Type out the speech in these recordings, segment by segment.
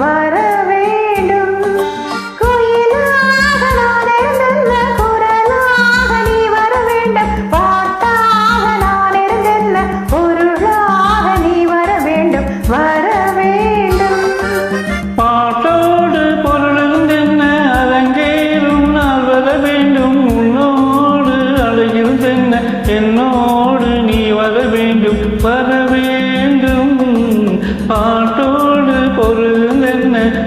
വരവേണ്ടും. പാട്ടോട് പൊരുളും തന്നെ അലങ്കയിലും വരവേണ്ടും ഉന്നോട് അഴകിൽ തന്നെ എന്നോ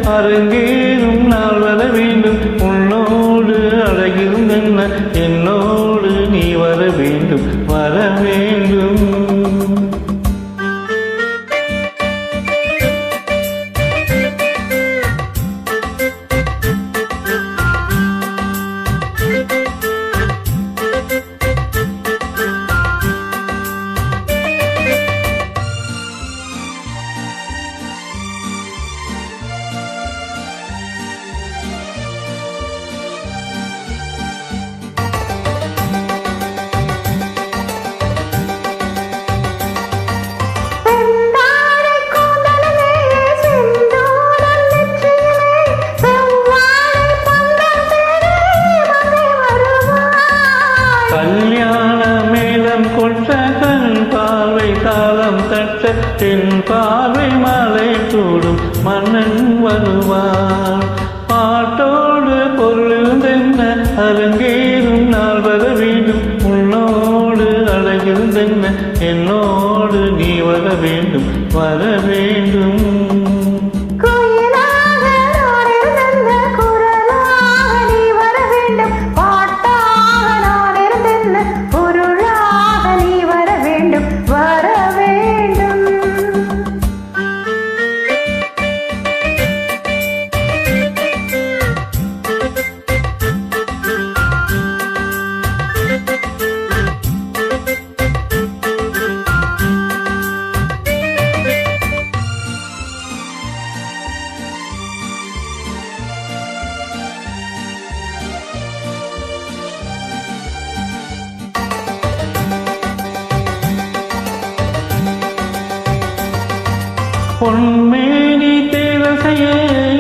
அரங்கேறும் நாள் வர வேண்டும். உன்னோடு அழகிருந்தென்ன என் வட்டத்தின் பார்வை மலை சூடும் மன்னன் வருவான். பாட்டோடு பொருள் தென்ன அரங்கேறும் நாள் வர வேண்டும். உன்னோடு அழகில் தென்ன என்னோடு நீ வர வேண்டும். வர வேண்டும். பொன்மேனி தேவசையே.